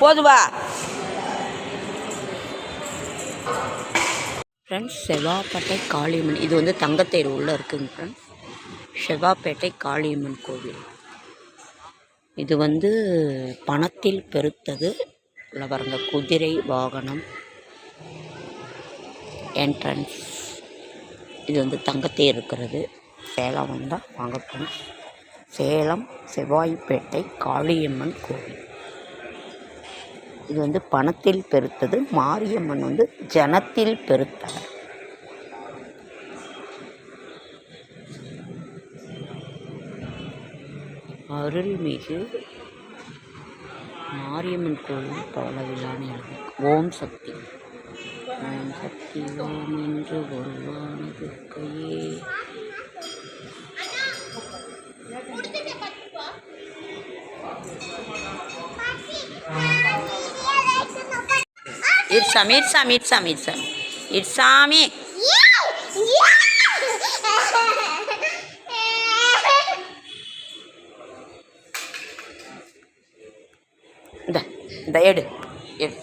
போதுவா? Friends Sevvapettai Kaliamman. இது வந்து தங்கத்தேர் உள்ளே இருக்குங்க ஃப்ரெண்ட்ஸ் செவ்வாப்பேட்டை காளியம்மன் கோவில். இது வந்து பணத்தில் பெருத்தது. உள்ள பாருங்க குதிரை வாகனம். என்ட்ரன்ஸ் இது வந்து தங்கத்தேர் இருக்கிறது. சேலம் வந்தால் வாங்க சேலம் செவ்வாய்ப்பேட்டை காளியம்மன் கோவில். இது வந்து பணத்தில் பெருத்தது. மாரியம்மன் வந்து ஜனத்தில் பெருத்தார் அருள்மிகு மாரியம்மன் கோயில் பவள விழான்னு ஓம் சக்தி. ஓம் சக்தி ஓம் என்று ஒருவானது கையே. இட்சாமி இட்சாமி இட்சாமி இட்சாமி இட்சாமி இந்த இந்த எடு எடு.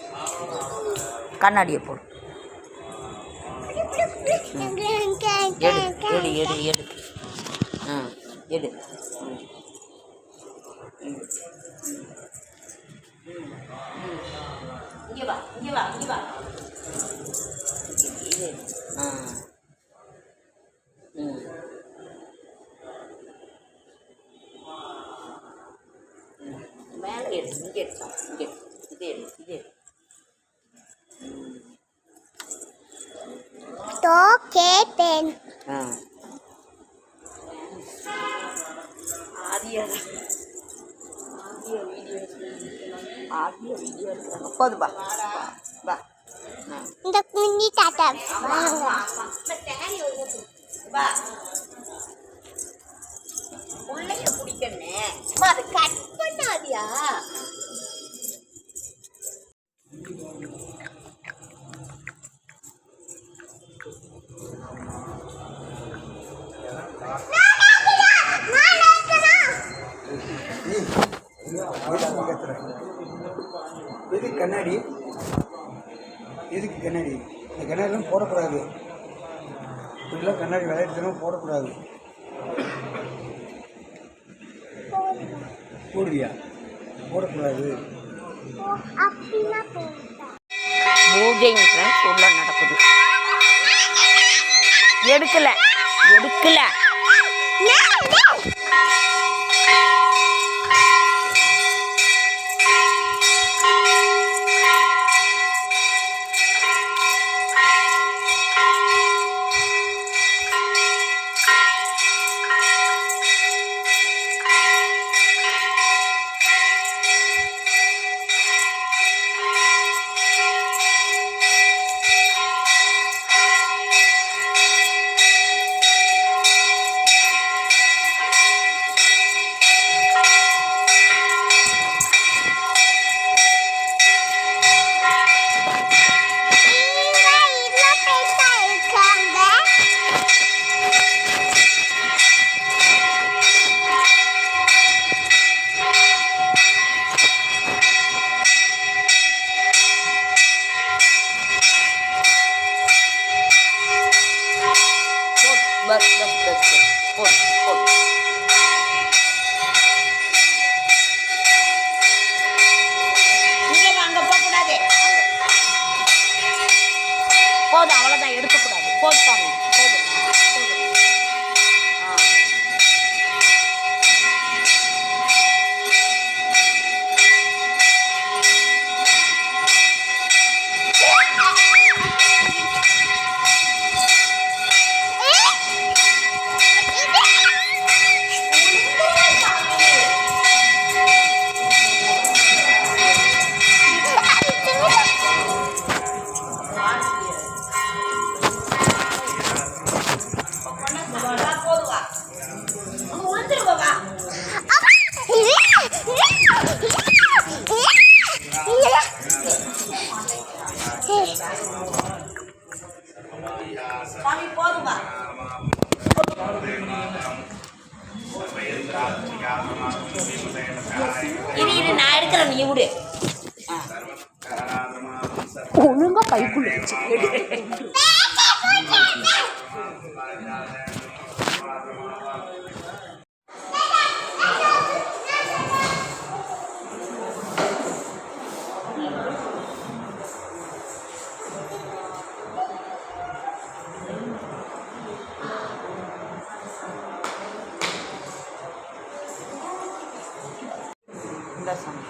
கண்ணாடியை போடு. எடு எடு எடு எடு. ஆ எடு. மேலே எடு இங்கே எடுத்தான் இங்கே எடு. இது எடு இது எடு Tokepen. ஆ ஆதியா ஆதிய வீடியோ ஆதிய வீடியோ எடுக்கிறாங்க போதும் வா வா, வா ஆ இந்த குஞ்சி தாத்தா கண்ணாடி? எதுக்கு கண்ணாடி? இந்த கண்ணாடிலாம் போடக்கூடாது. இப்படிலாம் கண்ணாடி விளையாட்டுலாம் போடக்கூடாது. போடுவியா போடக்கூடாது. அப்படின்னா போட்டா ஃப்ரெண்ட்ஸ் உள்ள நடக்குது. எடுக்கல. எடுக்கல. பஸ் பஸ் பஸ் பஸ் போட் அங்க போகக்கூடாது போதும் அவ்வளோதான் எடுக்கக்கூடாது. போதும் போதுங்க. இது இரு நான் எடுக்கிறேன் நீ விடு. ஒழுங்கா பைக்குள்ள persona.